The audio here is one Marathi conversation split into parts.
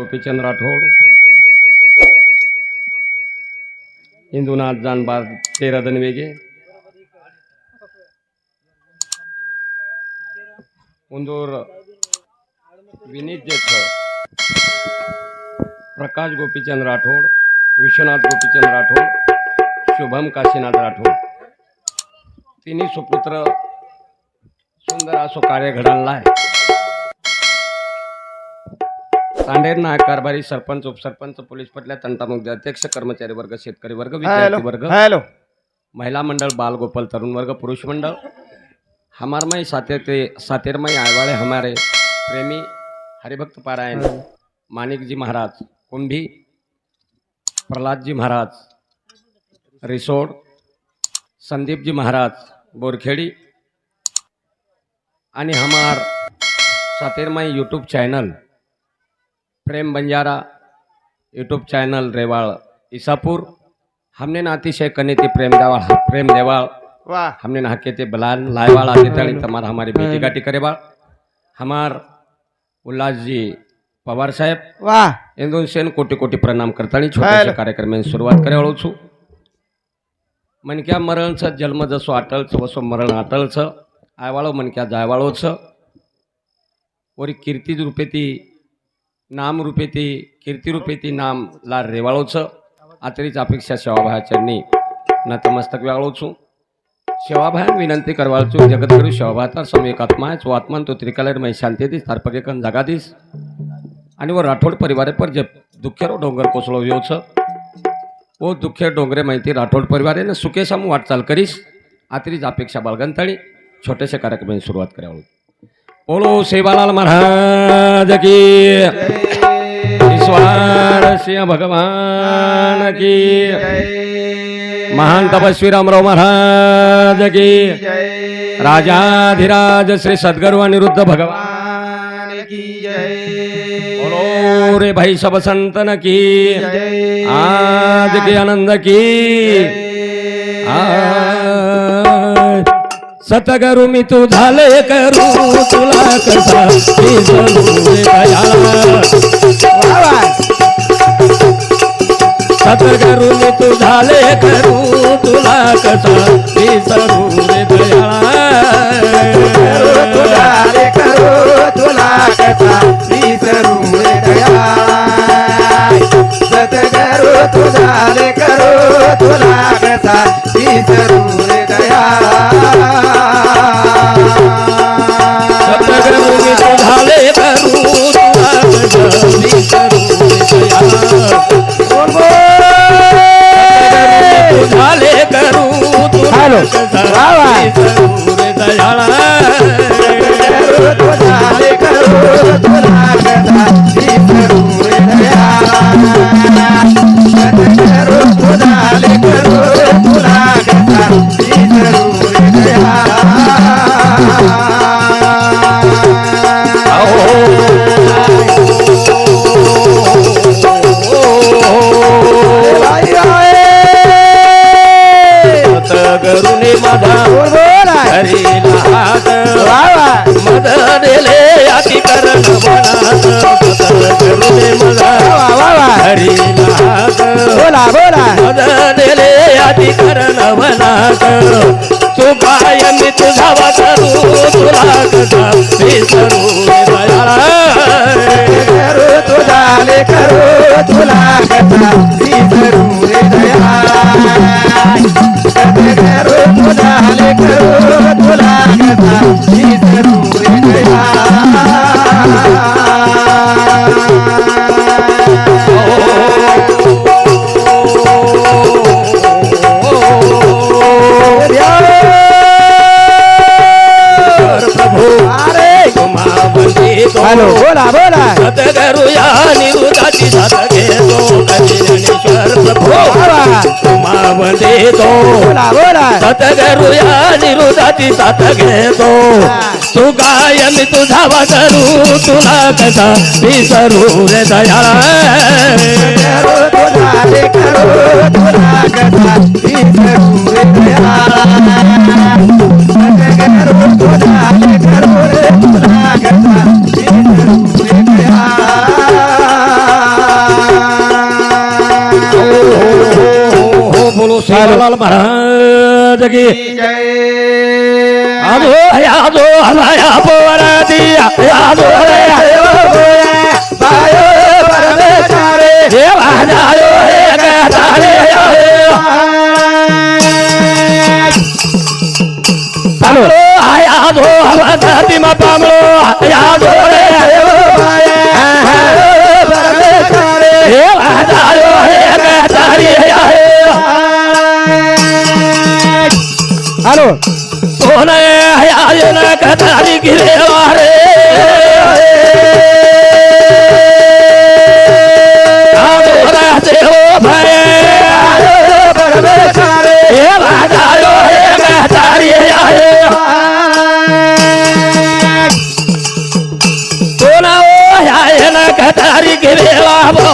गोपीचंद राठोड इंदुनाथ जानबाग तेरा दनवेगे उंदूर विनीत जेठ प्रकाश गोपीचंद राठोड विश्वनाथ गोपीचंद राठोड शुभम काशीनाथ राठोड. तिन्ही सुपुत्र सुंदर असो कार्य घडवला आहे. नायक कारभारी सरपंच उपसरपंच पोलीस पटल्या तंटामुक्त अध्यक्ष कर्मचारी वर्ग शेतकरी वर्ग विद्यार्थी वर्ग हॅलो. महिला मंडळ बाल गोपाल तरुण वर्ग पुरुष मंडळ हमारमय सातेर ते सातेरमय आयवाळे हमारे प्रेमी हरिभक्त पारायण माणिकजी महाराज कुंभी प्रल्हादजी महाराज रिसोड संदीपजी महाराज बोरखेडी आणि हमार सातेरमय YouTube channel Prem Banjara YouTube channel Rewal Isapur. हमने ना अतिशय कने ते प्रेम देवाळ प्रेम देवाळ. वाह. हमने ना हके ते बलाल लायवाळ आते तणी तमार हमारी बेटी गाटी करे बाळ हमार उल्लासजी पवार साहेब. वाह. इंदोन सेन कोटी कोटी प्रणाम करतानी छोट्याशा कार्यक्रमाची सुरुवात करे वळू मनक्या मरणचं जन्म जसो अटळचं वसो मरण अटळचं आयवाळो मनक्या जायवाळोचं. वरी कीर्ती रूपे ती नाम रूपे ती कीर्ती रूपे ती नाम ला रेवाळोचं. आतरीच अपेक्षा सेवाभायाच्यांनी नतमस्तक व्याळोचू. सेवाभायान विनंती करवाळचू. जगद्गुरु सेवाभाता समेक आत्मा चो आत्मन तो त्रिकलरमय शांतीदीस तारपगेकन जगादीस. आणि व राठोड परिवारे पर जे दुःखेरो डोंगर कोसळो येऊचं व दुःखे डोंगरे माहिती राठोड परिवारे न वाटचाल करीस. आतरीच अपेक्षा बाळगंतळी छोट्याशा कार्यक्रमाची सुरुवात करावं बोलो, सेवालाल महाराज की। ईश्वर, सिंह भगवान की। महान तपस्वी रामराव महाराज की। राजाधिराज श्री सद्गुरु अनिरुद्ध भगवान की। बोलो, रे भाई सब संतन की। आज की आनंद की। आज सतगुरु मी तू झाले करू तुला कसा विसरू मी तू झाले करू तुला कसा विसरू रे करो तुला रे करो तुला कसा मी सरू रे दयाळा तुझा करो तुला कसा विसरू रे दया. झाले करू तुला झाले करू हॅलो. करो विसरू रे मदनेले अति करण मनात तू पाय मी तुझा करू तुला कसा विसरू करू दयाळा. करो तुझा ले करो तुला कसा विसरू दया हॅलो बोला बोला. सतगुरु या निरुदाची साथ घेतो कल्याणेश्वर प्रभू. वा. तुम्हा बंदितो बोला बोला. सतगुरु या निरुदाची साथ घेतो तू. काय मी तुझा करू तुला कसा विसरू रे दयाळा. तुला कसा विसरू रे दया सेवालाल महाराज की। आजो आजो हलाया पोरादी आजो पायो परमेश्वरे देवा जायो हे गतारे चालो आया जो हवाती मा पामलो आया जो हॅलो. सोने आया न गतारी गिरे वारे. आजो राजे हो भय परमेश्वरे देवा जायो हे गतारी आहे सोना ओ ह्या न गतारी गिरे वाबो.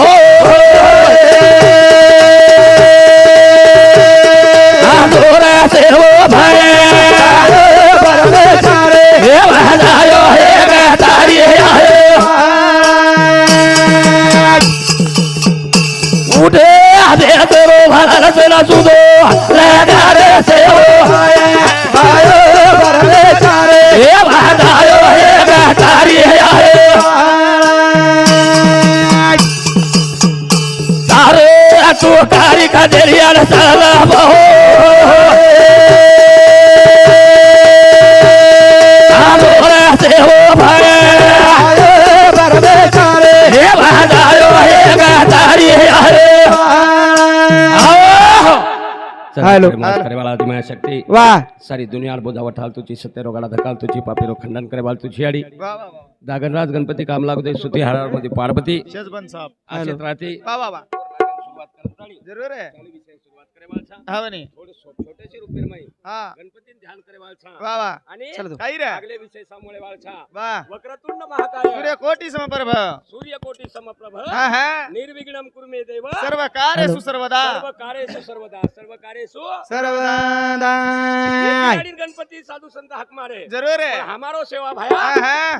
कारी का देरिया साला बहो हॅलो. करेवाला दिमाग शक्ती वा सारी दुनिया बोधा वठाल तुझी सत्य रोगाला धकाल तुझी पापेरो खंडन करे वाल तुझी आडी दागनराज गणपती काम लागते सुती हारावर मध्ये पार्वती शेजबन साहब राहते जरूर है सुरुवात करे वाल छा हा बनी थोडे छो- छोटेसे रुपये मै हा. गणपती ध्यान करे वाल छा वा वा. आणि चल तू. काही रे? अगले विषय सामोळे वाल छा वा. वक्रतुंड महाकाय. सूर्य कोटी समप्रभ. सूर्यकोटी समप्रभ. हा हा. निर्विघ्नम कुर्मे देव. सर्व कार्येषु सर्वदा. सर्व कार्येषु सर्वदा. सर्व कार्येषु सर्वदा. आणि गणपती साधू संत हाक मारे. जरूर है पण हमारो सेवा हा भाया.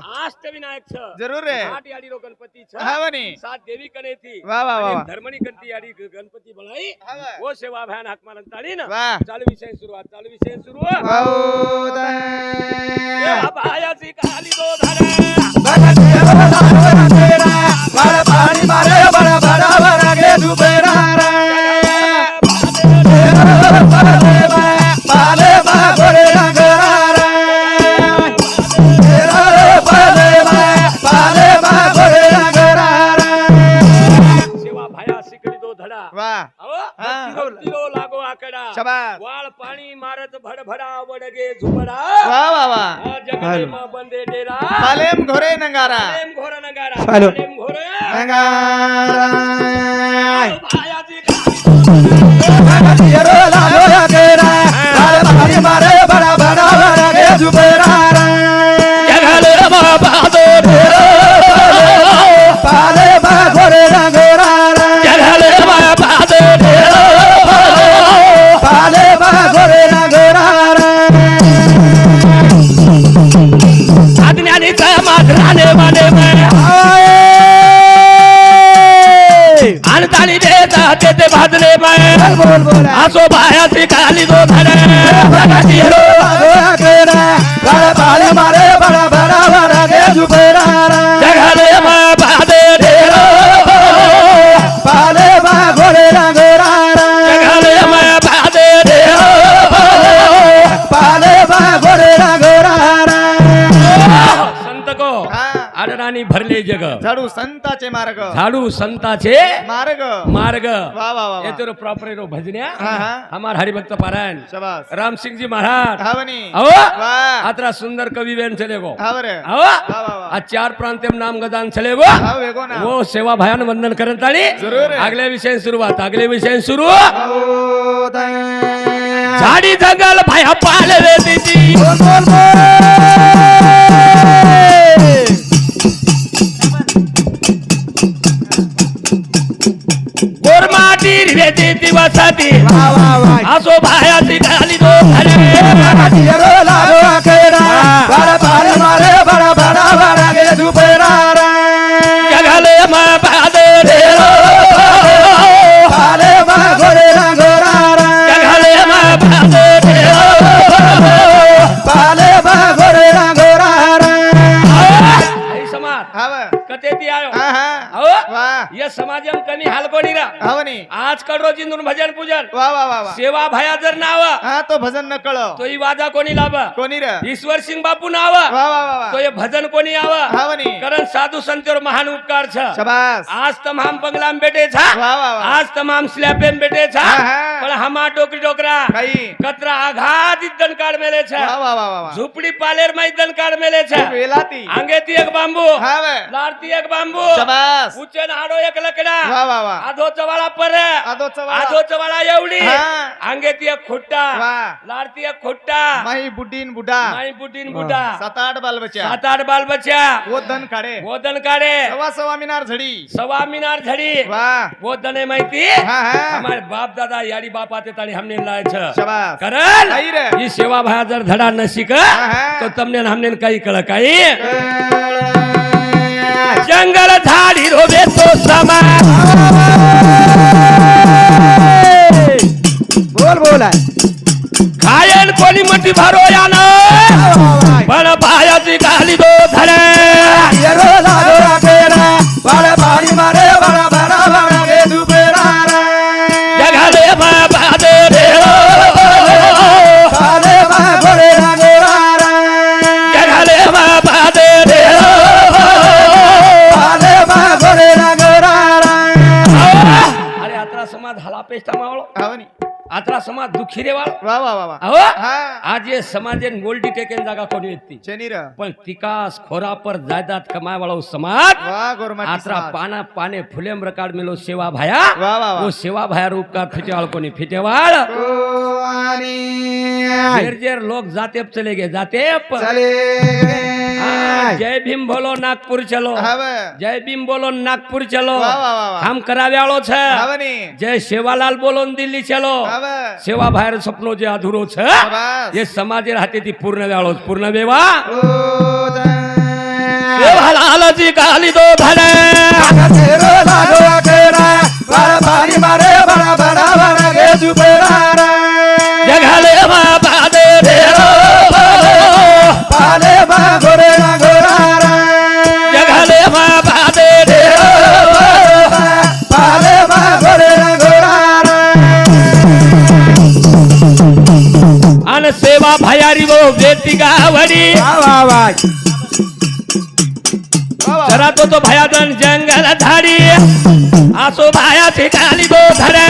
हा अष्ट विनायक छ. जरूर है आठ याडी रो गणपती छ. हा बनी सात देवी कने थी वा वा वा. वा धर्मनी गणती याडी गणपती बनाई. हा वा. वो सेवा अभियान हाक मारन ताळी ना चालू विषय सुरुवात चालू विषय सुरू वाउदय. देवा भायाची काली दो धारा बड़ा पानी मारे बड़ा बड़ा बड़ा के दुबेरा पालेम घोरे नंगारा। प्रेम घोर नगारा। हॅलो. प्रेम घोर। नंगारा। भायाची रो अज्ञानी समाज राणे माने आए। आणताली देता देते भाजले बोल में बोल. बोल आसो भायाची भरले जग. झाडू संताचे मार्ग. झाडू संताचे मार्ग. मार्ग. वा वा वा येतो प्रॉपर रो भजन्या. हा हा. हमार हरिभक्त पारायण. राम सिंह जी महाराज. हा आतरा सुंदर कवि वेन चले गो. हा आज चार प्रांत्यम नाम गदान चले गो. हा वो सेवा भयान वंदन करत जरूर. अगले विषय सुरुवात अगले विषय सुरू. झाडी जंगल भया पाले रे वा आसो भायाची खाली. दो ये समाजम कमी हाल कोणी रा? हवनी आज कडरोजी नूर भजन पूजन. वा वा वा वा. सेवा भया जर नाव हा तो भजन न कळ. तो ही वाजा कोणी लाभ कोणी र? ईश्वर सिंग बापू नाव? वा वा वा वा. तो ये भजन कोणी आव हवनी कारण साधू संतोर महान उपकार छ। शबास. आज तमाम बंगलाम बेटे छा। वा वा वा. आज तमाम स्लॅपेम बेटे छा. पण हमा डोकरी डोकरा काही. कतरा आघात इद्दन काढ मेले छ। वा वा वा झुपडी पालेर मा इद्दन काढ मेले छ। वेलाती. अंगेती एक बांबू। हा वे लाडती एक बांबू। शबास. उचन एक लकडा वा वा वा. आधो चवाळा पर. आधो चवाळा. एवढी. हा. अंगेती एक खुट्टा. लाडती एक खुट्टा. माही बुड्डीन बुडा. माई बुटीन बुटा सात आठ बाल बच्चा सात आठ बाल बच्चा वो धन काढे. सवा सवा मिनार झडी. सवा मिनार झडी. वा. गोदन माहिती? हा हा. हमारे बाप दादा याडी बाप आते ताणी हमने लाय छ शबास. करण ही सेवा भाया जर धडा न शिक हा. तो तमने हमने काही कळ काही. जंगल झाडी रोबे तो समा बोल बोल. खायन कोणी मटी भरो यान. पण पायाची गाली दो आत्रा समाज दुखी रे वा वा वा वा. अहो आज ये समाजेन गोल्डी टेकेन जागा कोणी येते शनी र पण तिकास खोरा पर जायदाद कमाय वाळो समाज वा गोरमाटी समाज. पाना पाने फुलेम रकाड मेलो सेवा भाया. वा वा वा. वो सेवा भाया रूपकार फिटेवाळ कोणी फिटेवाळ? ओ आणि जेर जेर लोग जाते चले गए जाते चले जय भीम बोलो नागपुर चलो. हव जय भीम बोलो नागपुर चलो. वा वा वा वा. हम कराव्याळो छ हवनी जय सेवालाल बोलो दिल्ली चलो. हव सेवा बाहेर सपनो जे अधुरो छ शाबास. हे समाजे राहते ती पूर्ण व्याळो पूर्ण वेवा ओ जा- सेवालालची गाली दो भले तेरो लागो अकेरा, बाळा पाणी मारे बाळा बाळा बाळा गे दुपेरा रे. जगाले बेटी गावडी. जरा तो तो भयादन जंगल धाडी आसो भायाची गाली दो धरे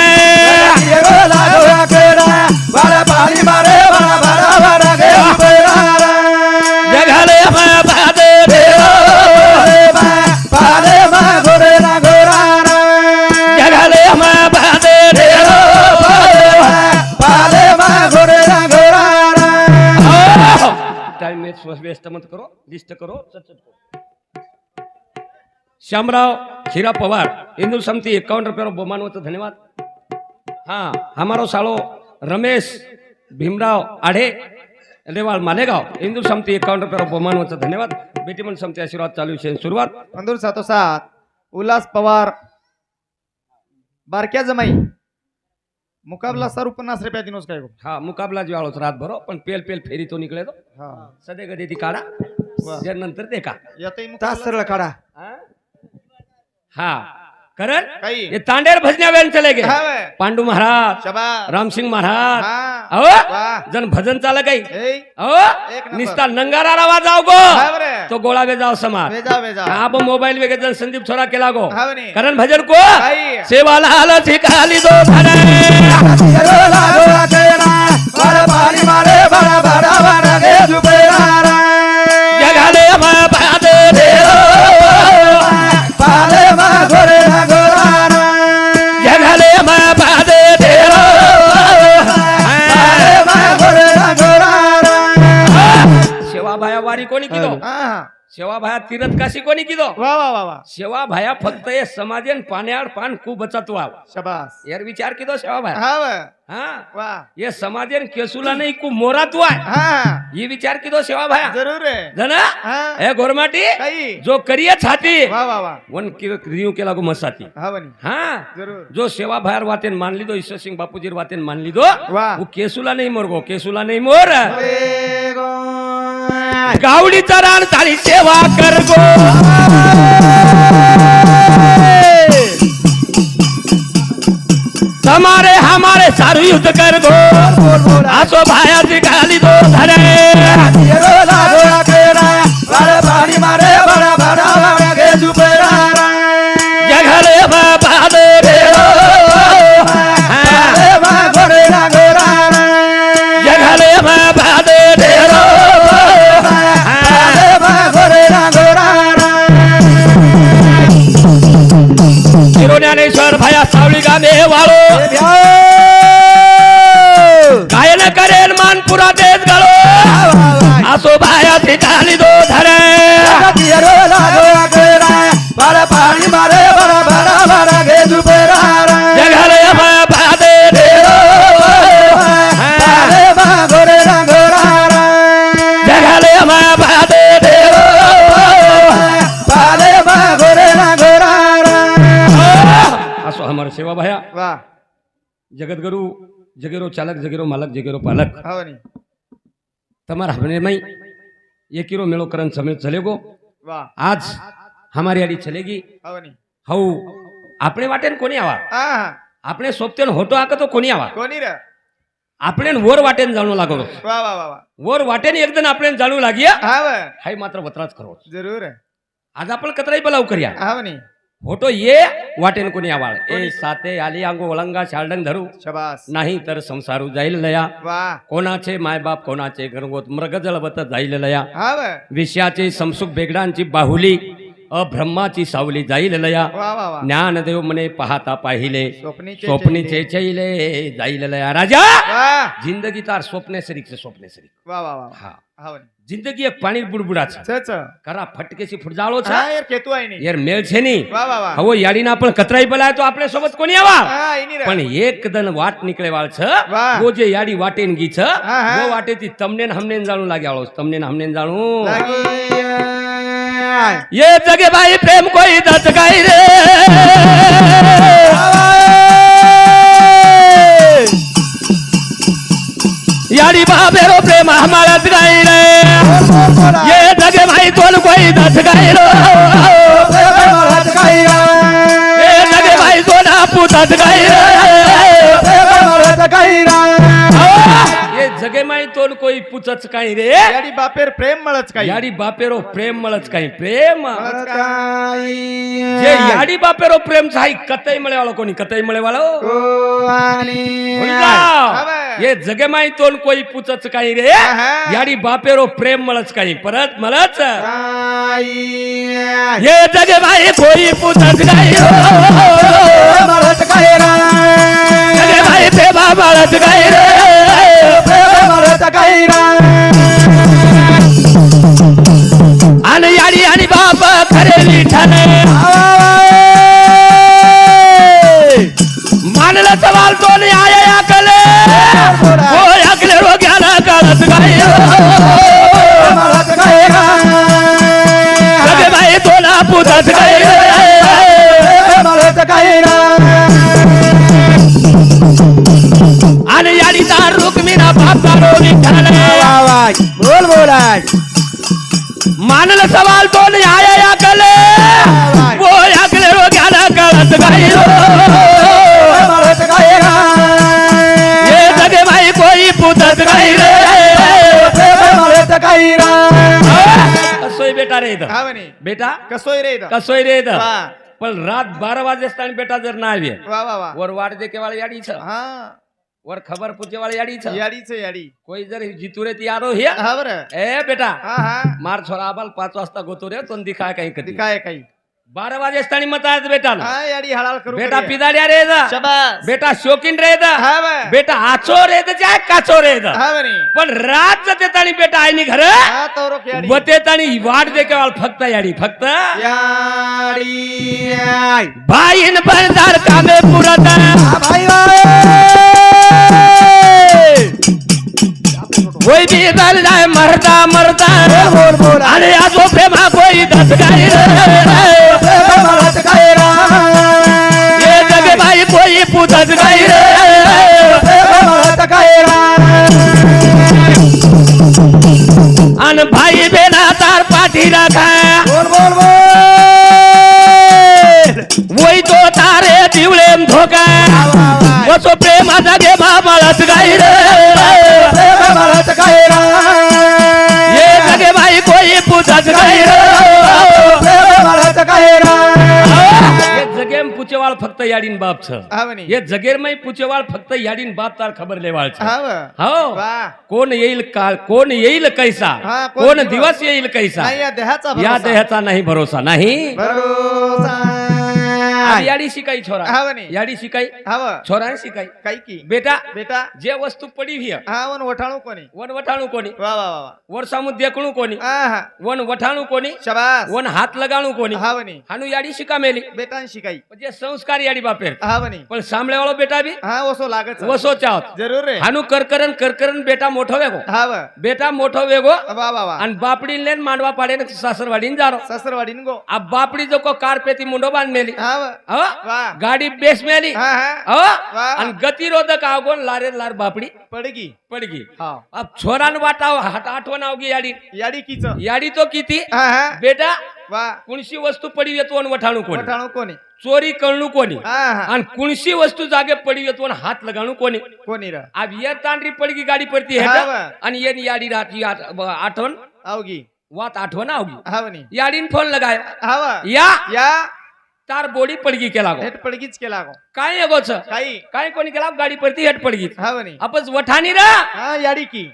श्यामराव खीरा पवार हिंदू समिति एकावन्न रुपये बहुमानवत धन्यवाद. हाँ हमारो सालो रमेश भीमराव आढे रेवाळ मालेगाव हिंदू समिति एकावन्न रुपये बहुमानवत धन्यवाद. बेटीमन समिति आशीर्वाद चालू विषय सुरुवात. मंदूर सातोसात उल्हास पवार बारक्या जमाई मुकाबला सर उपन्यास रुपया दिनोस काय हा मुकाबला ज्वाळोच रात भरो पण पेल पेल फेरी तो निकले तो हा. सदे कधी ती काढा नंतर ते का यातही मुकाबला. सरळ काढा. हा? करण काही ये तांडेर भजन्या वेळ चले गे हा वे. पांडू महाराज रामसिंग महाराज हा अहो जण भजन चाल काही ए अहो. निस्ता नंगारा रावा जाव गो हा तो गोळा वे जाव समाज हा बो मोबाईल वेगे जण संदीप छोरा केला गो हा करण भजन को सेवाला आलं ठिकाली दो धरे तेरो वारी कोणी किदो? हा हा. सेवा भाया तीरथ काशी कोणी किदो? वा वा वा वा. सेवा भाया फक्त हे समाजेन पाण्यावर पान खूप बचत व्हाव. शबास. यार विचार किदो सेवा भाया हा वा. हा? वा. ये समाजेन केसूला नाही कु मोरात वाय हा. ही विचार किदो सेवा भाया जरूर आहे. जना हा. हे गोरमाटी? काही. जो करिये छाती वा वा वा. वन रिव्यू केला गो मसाती. हा बनी हा? जरूर. जो सेवा भायर वातेन मान लीधो ईश्वर सिंह बापूजीर वातेन मान लीधो वा. वो केसूला नाही मोर गो केसूला नाही मोर. गावडीचा रान झाली सेवा कर गो. हमारे हमारे सारू युद्ध कर गो. आसो भाया भायाची गाली दो धरे. मारे बरा बरा લાઠી ટાળી દો ધરે ઘેરો લાગો ઘેરા મારે પાણી મારે ભરા ભરા ભરા ગેજુ ભરા રે ઘરે પાદે ઢેરો અમારે સેવા ભાયા? વાહ. જગતગુરુ જગેરો ચાલક જગેરો માલક જગેરો પાલક. તમારા હમને ये किरो मेलो करण समेत चलेगो आज हमारी आडी चलेगी हो આપણે વાટેન કોની આવા આપણે સોપતેન હોટો આકે તો કોની આવા કોની રે આપણે વોર વાટેન જાણું લાગો વાહ વાહ વાહ વોર વાટેન એકદમ આપણે જાણું લાગીએ હા હાય માત્ર વતરાજ કરો જરૂર આજ આપણે કતરાઈ બોલાવ કર્યા હા નહીં होटो ये वाटेन कोणी आवाळ. ए साते आली अंगो वळंगा शाळडंग धरू. शबास. नाही तर संसारू जाईल लया. कोणाचे मायबाप कोणाचे घरगोत मृग जळवत जाईल लया. विषयाचे समसुख बेगडांची बाहुली अब्रह्माची सावली जाईल लया. ज्ञानदेव म्हणे पाहता पाहिले स्वप्नीचे स्वप्नीचे चैले जाईल लया. राजा! जिंदगी तार स्वप्ने सरीक स्वप्ने सरीक वा वा वा. हा. हा व नी जिंदगी एक पाणी बुडबुडाच च च करा फटकेशी फुटजाळो हा यार केतू आहे नी यार मेळ છે ની वा वा वा હવે યાડીના પણ કતરાઈ બોલાય તો આપણે સોબત કોની આવા हा इनी रे પણ એકદન વાટ નીકળે વાળ છે વાહ. वो જે યાડી વાટે ને ગી છે હા, હા. वो વાટેથી તમને ને હમને ને જાણું લાગે આળો તમને ને હમને ને જાણું लागी ये जगे भाई प्रेम कोई दस गाई रे याडी बाबेरो प्रेम हमारा गाई रे ये जगे भाई तोल कोई दस गाई रो ये जगे भाई तोला पुतत गाई रे जगे माई तोल कोई पुचच काही रे. याडी बापेर प्रेम मळच काही. याडी बापेरो प्रेम मळच काही. प्रेम. जे याडी बापेरो प्रेम आहे कतई मळे वाळो कोणी? कतई मळे वाळो ये जगे माई तोल कोई पुचच काही रे. याडी बापेरो प्रेम मळच काही. परत मळच. ये जगे माई कोई पुचच काही रो. जगे माई प्रेमा मळच काही आणि याडी आणि बाप खरेली ठाणे मानला सवाल तो नाही आया या कले हो याकले रोग्याला कळत गाय सगळे हो। बाई तोला पुतत गाय आणि हो। विठ्ठल बोल बोलाय मानला सवाल तो नाही आया या कले हो रोग्याला कळत बाई कोई पुतत कसोय बेटा रे इथं हा बेटा कसोय रे इथं? कसोय रे इथं पण रात बारा वाजेस्तानी बेटा जर ना आवे वा वा वा वर वाट दे केवाळ याडी छ हा वर खबर पूछे वाली याडी छ याडीच आहे, याडी. कोई जर जितू रे ती आरो हे हा बरं. ए बेटा. हा हा. मार छोरा आबाल पाच वाजता गोतो रे तो दिखा काही कधी. काय काही. बारा वाजेस्तानी मत आहेत बेटा हा याडी हळाल करू बेटा पिदाड्या रे द. शबास. बेटा शौकीन रे द. हा बरं. बेटा आचो रे द जाय काचो रे द. हा म्हणे पण रात जते ताणी बेटा आईनी घर. हा तवरोक याडी. वते ताणी वाट दे केवाळ फक्त याडी फक्त. याडी. बाईन बनदार कामे पुरत भाई कोई भी बल जाए मरता मरता बोल बोल आणि आजो प्रेमा कोई दस गाई रे. ये जगे भाई कोई पुतत गाई रे. अन भाई बेना तार पाठी रखा बोल बोल बोल वही तो तारे दिवळे धोका. वसो प्रेमा जागे बाळात गाई रे. फक्त याडीन बाप छ हा म्हणे ये जगेर मै पुचेवाळ फक्त याडीन बाप तार खबर लेवाळ छ हा व. हो वा कोण येईल काळ कोण येईल कैसा हा, कोण कोण नाही. आणि याडी शिकाई छोरा. हा म्हणे. याडी शिकाई हा व. छोरा शिकाई. काही की. बेटा बेटा. जे वस्तू पडी हिय हा वन वठाणू कोणी? वन वठाणू कोणी? वा वा वा वा. वर सामू देखणू कोणी? हा हा. वन वठाणू कोणी? शबास. वन हात लगाणू कोणी? हा म्हणे. हानू याडी शिका मेली. बेटांशी काही म्हणजे संस्कार याडी बापेर. हा म्हणे. पण सामळेवाळो बेटा बी? हा वसो लागत वसो चावत. जरूर रे. हानू करकरन करकरन बेटा मोठो वेगो. हा व. बेटा मोठो वेगो. वा वा वा. आणि बापडी लेन मांडवा पाडे सासरवाडीन जारो. सासरवाडीन गो. आ बापडी जो को कार पेती मुंडो बांध मेली. हा व. गाडी बेस हा हा वा. आणि गतिरोधक आवगोन लारे लार बापडी पडगी पडगी हा अब छोरान वाटाव हात आठवण आवगी याडी याडी कीच याडी तो किती हा हा बेटा वा कुणशी वस्तू पडी येतो आणि वठाणू कोणी वठाणू कोणी चोरी कळणू कोणी हा हा आणि कुणशी वस्तू जागे पडी येतो आणि हात लगाणू कोणी कोणी र अब ये तांडरी पडगी गाडी पडती हा हेट वा. आणि ये याडी राहती आठ- ब- आठवण आवगी वात आठवण आवगी याडीन फोन लगाय हा वा या या तार बोडी पडगी केला गो. हेट पडगीच केला गो. काय एगोच काही. काय कोणी केला गाडी पडती हेट पडगी हा आपच वठाणी रा. हा याडी की.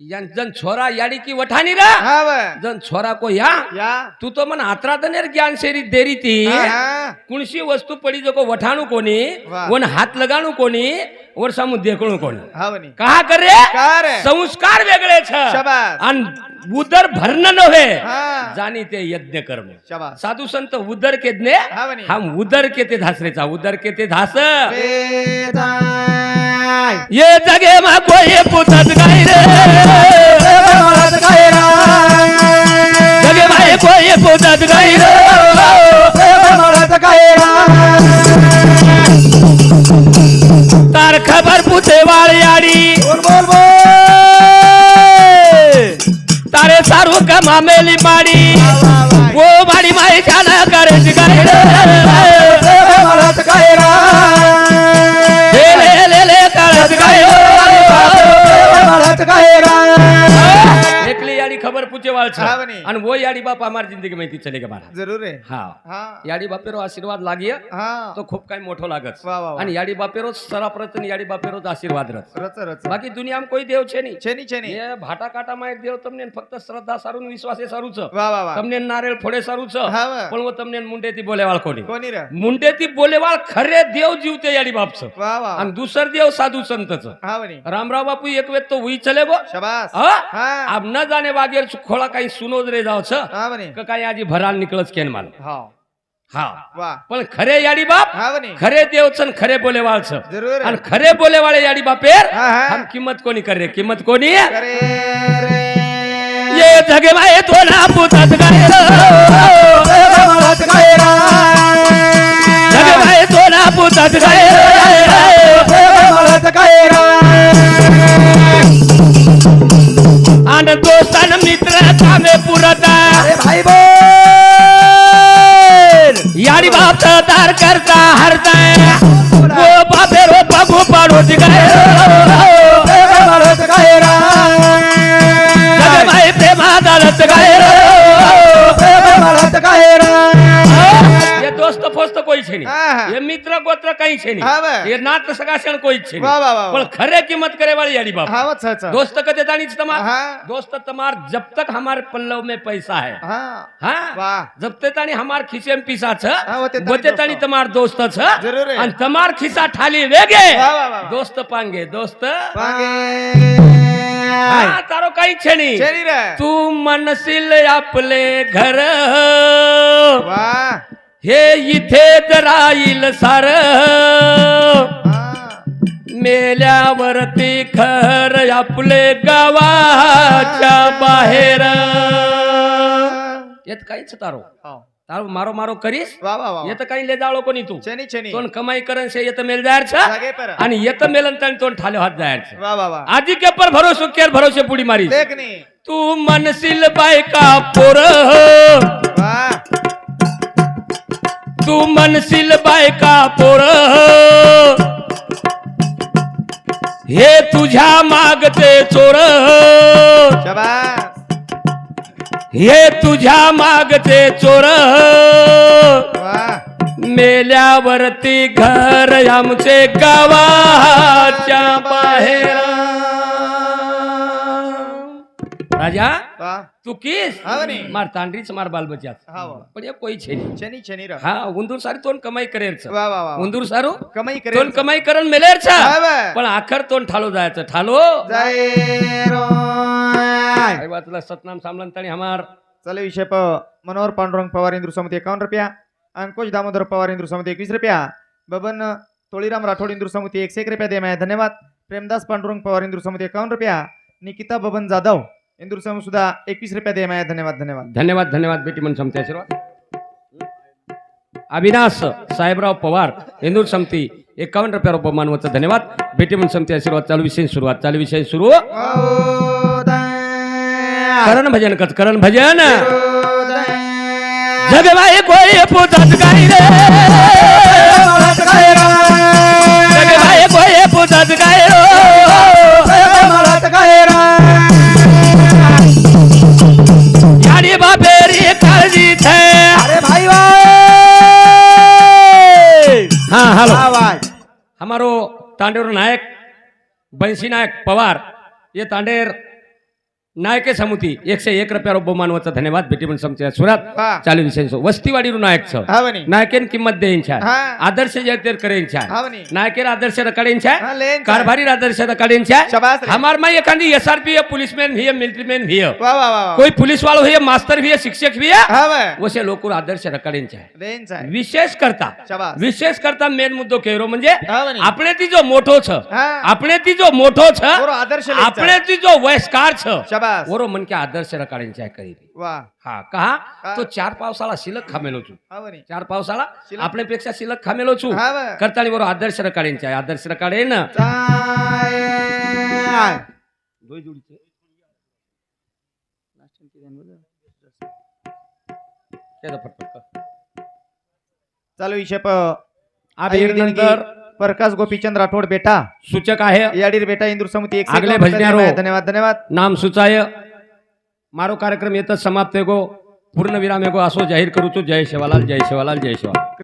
यान जन छोरा याडी की वठाणी रा. हा जन छोरा को या. या. तू तो मन आत्रा तनेर ज्ञान शेरी देरी ती. हा, हा. कुणशी वस्तू पडी जो को वठाणू कोणी वा. वन हात लगाणू कोणी वर सामू देखणू कोणी? हा म्हणे. कहा करे का रे? संस्कार वेगळे छ. आणि उदर भरणं नव्हे. हा. जाणी ते यज्ञ कर्म. साधू संत उदर के हा म्हणे. हम उदर के ते धासरेचा उदर के ते धास. ये जगे मा कोई पुतत गाई रे? जगे माय कोई पुतत गाई रे? खबर पुछे वाली आड़ी बोल बोल बोल तारे ऊंचे वाळछ हाँ बनी। वो याडी बाप हमारी जिंदगी माहिती चले गे महाराज. जरूर है हाँ. हाँ. याडी बापेरो आशीर्वाद लागिय. हाँ। तो खूब काही मोटो लागत. वा, वा, वा। आणि याडी बापेरो सराप्रत आणि याडी बापेरो आशीर्वाद रच. रच रच. बाकी दुनिया में कोई देव छे नी. छेनी छेनी ये भाटा काटा माय देव तमने फक्त श्रद्धा सारून विश्वासे सारूच. वा वा वा. तमने नारियल फोडे सारूच. हा वा। पण वो तमने मुंडे ती बोले वाल कोणी? कोणी रे? मुंडे ती बोले वाल खरे देव जीवते याडी बापचं. वा वा. आणि दुसर देव साधू संतचं. हा बनी रामराव बापू एक वेळ तो हुई चले गो. शबास. हा? आमना जाणे वागेल सुख ખોળા કઈ સુનો જ રે જાવ છે હા વની કે કઈ આજે ભરાલ નીકળે કેન માલ હા હા વા પણ ખરે યાડી બાપ હા વની ખરે દેવ છે ને ખરે બોલેવાળ છે જરૂર અને ખરે બોલેવાળે યાડી બાપેર હા હા આમ કિંમત કોની કરે કિંમત કોની કરે રે ये जगे माये तो ना पुतत गाय प्रेम मळत गायरा जगे माये तो ना पुतत गाय प्रेम मळत गायरा आन दोस्तान मित्र कामे पुरता। अरे भाई बोल। याडी बाप दार करता हरता वो बापे रो बाबू पाडो जगे माये प्रेमा दालत गाय प्रेम मळत गायरा દોસ્તો ફોસ્તો કોઈ છે નહીં એ મિત્ર ગોત્ર કઈ છે નહીં એ નાત સગાસણ કોઈ છે પણ ખરે કિંમત કરે વાળી યારી બાપ દોસ્ત કદે તાણી છે તમાર દોસ્ત તમાર જબ તક हमारे पल्लव में पैसा है હા જબ તે તાણી હમાર ખિસ્સેમ પીસા છે બોતે તાણી તમાર દોસ્ત છે અને તમાર ખિસ્સા ઠાલી વેગે દોસ્ત પાંગે દોસ્ત પાંગે તારો કઈ છે નહીં તું મનસિલ આપલે ઘર વાહ हे इथेच राहील सार मेल्यावरती खर आपले गावाच्या बाहेर. येत काहीच तारो. तारो मारो मारो करीस. येत काही ले जाळो कोणी तू. छेनी कमाई करन से येत मेल जायच आणि येत मेलन तन तोंड ठाले हात जायच. आधी के पर भरोसे केर भरोसे पुडी मारी तू मनसिल बायका पोर हो. तू म्हणशील बायका पोर. हे तुझ्या मागते चोर. हे तुझ्या मागते चोर. मेल्यावरती घर आमचे गावाच्या बाहेर. राजा? वा तू किस हा म्हणे. मार तांडरीच मार बालबच्यात हा वा. पण हे कोई छे नाही. शनी शनी रा. हा उंदूर सारी तोंड कमाई करेल वा वा वा उंदूर सारू कमाई तोंड करेल कमाई करण मेलेर हा वा. पण आखर तोंड ठालो जायचं. ठालो. जय आई वाचला सतनाम सामलन तणी हमार. चले विषय प मनोहर पांडुरंग पवार इंद्र समिती एकावन्न रुपया. अंकुश दामोदर पवार इंद्र समिती एकवीस रुपया. बबन तोळीराम राठोड इंद्र समिती एकशे एक रुपया देमाय धन्यवाद. प्रेमदास पांडुरंग पवार इंद्र समिती एकावन्न रुपया. निकिता बबन जाधव. इंदूर समिती सुद्धा एकवीस रुपया देमाय धन्यवाद धन्यवाद धन्यवाद धन्यवाद बेटी म्हणून समते आशीर्वाद अविनाश साहेबराव पवार इंदूर समती एकावन्न रुपया रुपये मानवाचा धन्यवाद बेटी म्हणून समते आशीर्वाद चालू विषय सुरुवात चालू विषय सुरू करण भजन कच करण भजन जग कोई पूजत गाई रे हमारो तांडेर नायक बंसी नायक पवार ये तांडेर नायके समुती एकशे एक रुपया रोबो मानवाचा धन्यवाद भेटी म्हणून समच्या सुरात हा. चालू विषय वस्तीवाडी नायक छ हा म्हणे नायकेन किंमत देईंच्या हा. आदर्श जयतेर करेंच्या हा म्हणे नायकेर आदर्श रकडेंच्या हा, लेंच्या. कारभारी आदर्श रकडेंच्या शाबास रे. हमार में एखादी एसआरपी है पुलिसमैन भी है मिलिट्री मैन भी है वा वा वा वा कोई पुलिस वालों भी है मास्टर भी है शिक्षक भी है हा वा वसे लोक आदर्श रकडेंच्या रेंज आहे विशेष करता शाबास विशेष करता मेन मुद्दो केरो म्हणजे हा म्हणे. આપણે તી જો મોટો छ हा. આપણે તી જો મોટો छ बरो आदर्श लेंचा. આપણે ती जो वयस्कार छ शाबास. ओरो मन के आदर्श रकाळींच्या करी वा. हा कहा. तो चार पावसाला शिलक खामेलो छु. हा चार पावसाला शिलक? आपल्यापेक्षा शिलक खामेलो छु. हा आदर्श रकाळींच्या आहे. आदर्श रकाळेन चाय. चालू विषय प नंतर प्रकाश गोपीचंद राठोड बेटा. सूचक आहे. याडीर बेटा इंदूर समिती एक आगले सेकंद भजन्यारो. धन्यवाद धन्यवाद धन्यवाद. नाम सुचाय. मारो कार्यक्रम येतच समाप्त गो. पूर्ण विराम गो. असो जाहीर करू तो जय शिवालाल जय शिवालाल जय शिवालाल.